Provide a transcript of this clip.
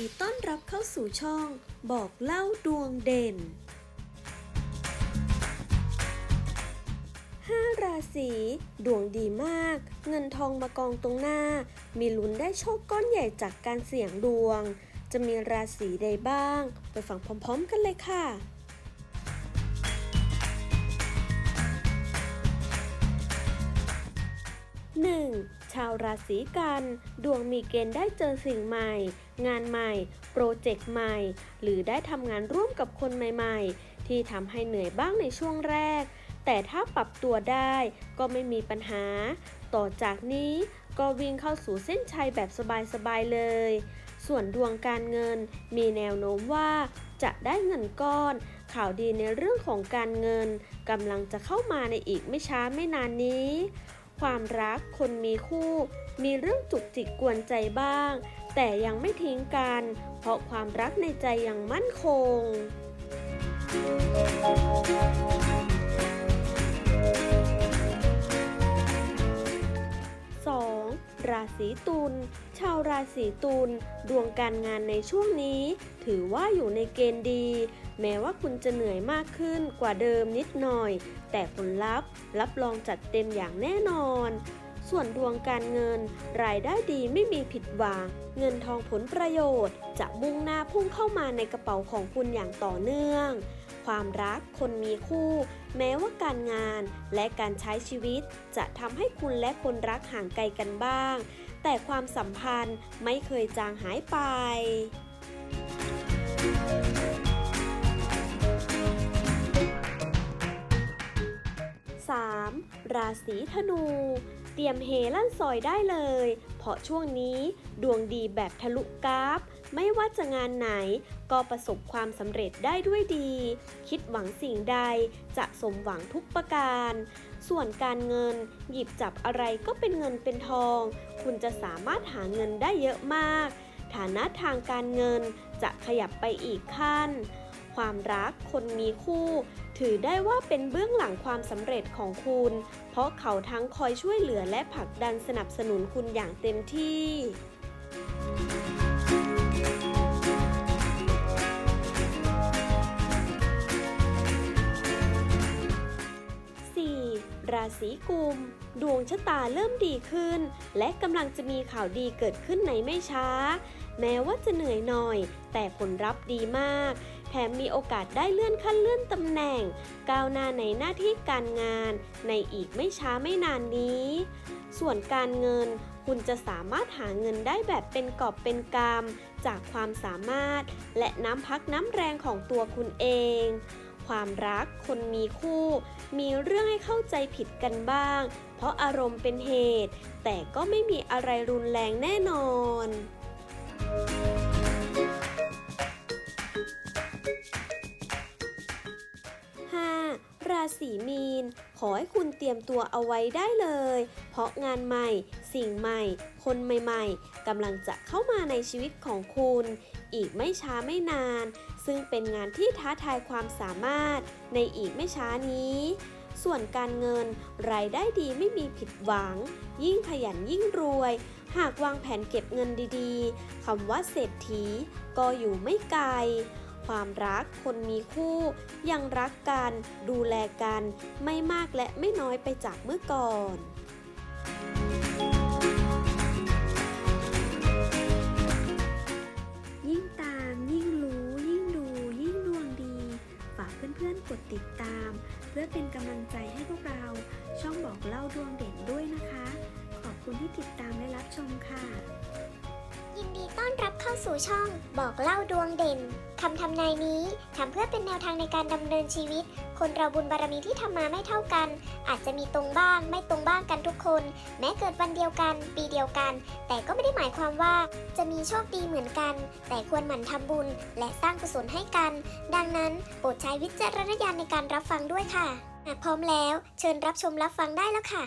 ดีต้อนรับเข้าสู่ช่องบอกเล่าดวงเด่น 5 ราศีดวงดีมาก เงินทองมากองตรงหน้า มีลุ้นได้โชคก้อนใหญ่จากการเสี่ยงดวง จะมีราศีใดบ้าง ไปฟังพร้อมๆกันเลยค่ะ ชาวราศีกัน ดวงมีเกณฑ์ได้เจอสิ่งใหม่ งานใหม่ โปรเจกต์ใหม่ หรือได้ทำงานร่วมกับคนใหม่ ๆ ที่ทำให้เหนื่อยบ้างในช่วงแรก แต่ถ้าปรับตัวได้ก็ไม่มีปัญหา ต่อจากนี้ก็วิ่งเข้าสู่เส้นชัยแบบสบายๆเลย ส่วนดวงการเงินมีแนวโน้มว่าจะได้เงินก้อน ข่าวดีในเรื่องของการเงินกำลังจะเข้ามาในอีกไม่ช้าไม่นานนี้ ความรักคนมีคู่ มีเรื่องจุกจิกกวนใจบ้าง แต่ยังไม่ทิ้งกัน เพราะความรักในใจยังมั่นคง ศีตุล ชาวราศีตุลดวงการงานในช่วงนี้ ถือว่าอยู่ในเกณฑ์ดี แม้ว่าคุณจะเหนื่อยมากขึ้นกว่าเดิมนิดหน่อย แต่ผลลัพธ์ รับรองจัดเต็มอย่างแน่นอน ส่วนดวงการเงิน รายได้ดีไม่มีผิดหวังเงินทองผลประโยชน์ จะมุ่งหน้าพุ่งเข้ามาในกระเป๋าของคุณอย่างต่อเนื่องความรักคนมีคู่ แม้ว่าการงานและการใช้ชีวิต จะทำให้คุณและคนรักห่างไกลกันบ้าง แต่ความสัมพันธ์ไม่เคยจางหายไป 3. ราศีธนู เตรียมเฮลั่นซอยได้เลย เพราะช่วงนี้ดวงดีแบบทะลุกราฟ ไม่ว่าจะงานไหนก็ประสบความสำเร็จได้ด้วยดี คิดหวังสิ่งใดจะสมหวังทุกประการ ส่วนการเงินหยิบจับอะไรก็เป็นเงินเป็นทอง คุณจะสามารถหาเงินได้เยอะมาก ฐานะทางการเงินจะขยับไปอีกขั้น ความรักคนมีคู่ ถือได้ว่าเป็นเบื้องหลังความสำเร็จของคุณ เพราะเขาทั้งคอยช่วยเหลือและผลักดันสนับสนุนคุณอย่างเต็มที่ราศีกุม ดวงชะตาเริ่มดีขึ้น และกำลังจะมีข่าวดีเกิดขึ้นในไม่ช้า แม้ว่าจะเหนื่อยหน่อย แต่ผลลัพธ์ดีมาก แถมมีโอกาสได้เลื่อนขั้นเลื่อนตำแหน่ง ก้าวหน้าในหน้าที่การงานในอีกไม่ช้าไม่นานนี้ ส่วนการเงินคุณจะสามารถหาเงินได้แบบเป็นกอบเป็นกำจากความสามารถ และน้ำพักน้ำแรงของตัวคุณเอง ความรักคนมีคู่ มีเรื่องให้เข้าใจผิดกันบ้าง เพราะอารมณ์เป็นเหตุ แต่ก็ไม่มีอะไรรุนแรงแน่นอน ราศีมีน ขอให้คุณเตรียมตัวเอาไว้ได้เลย เพราะงานใหม่ สิ่งใหม่ คนใหม่ๆกำลังจะเข้ามาในชีวิตของคุณ อีกไม่ช้าไม่นาน ซึ่งเป็นงานที่ท้าทายความสามารถ ในอีกไม่ช้านี้ส่วนการเงิน รายได้ดีไม่มีผิดหวัง ยิ่งขยันยิ่งรวย หากวางแผนเก็บเงินดีๆคำว่าเศรษฐีก็อยู่ไม่ไกล ความรักคนมีคู่ ยังรักกัน ดูแลกัน ไม่มากและไม่น้อยไปจากเมื่อก่อนยิ่งตามยิ่งรู้ยิ่งดูยิ่งดวงดีฝากเพื่อนๆกดติดตาม เพื่อเป็นกำลังใจให้พวกเรา ช่องบอกเล่าดวงเด่นด้วยนะคะ ขอบคุณที่ติดตามและรับชมค่ะ เข้าสู่ช่องบอกเล่าดวงเด่นคำทำนายนี้ทำเพื่อเป็นแนวทางในการดำเนินชีวิต คนเราบุญบารมีที่ทำมาไม่เท่ากัน อาจจะมีตรงบ้าง ไม่ตรงบ้างกันทุกคน แม้เกิดวันเดียวกัน ปีเดียวกัน แต่ก็ไม่ได้หมายความว่า จะมีโชคดีเหมือนกัน แต่ควรหมั่นทำบุญ และสร้างกุศลให้กัน ดังนั้นโปรดใช้วิจารณญาณในการรับฟังด้วยค่ะหากพร้อมแล้ว เชิญรับชมรับฟังได้แล้วค่ะ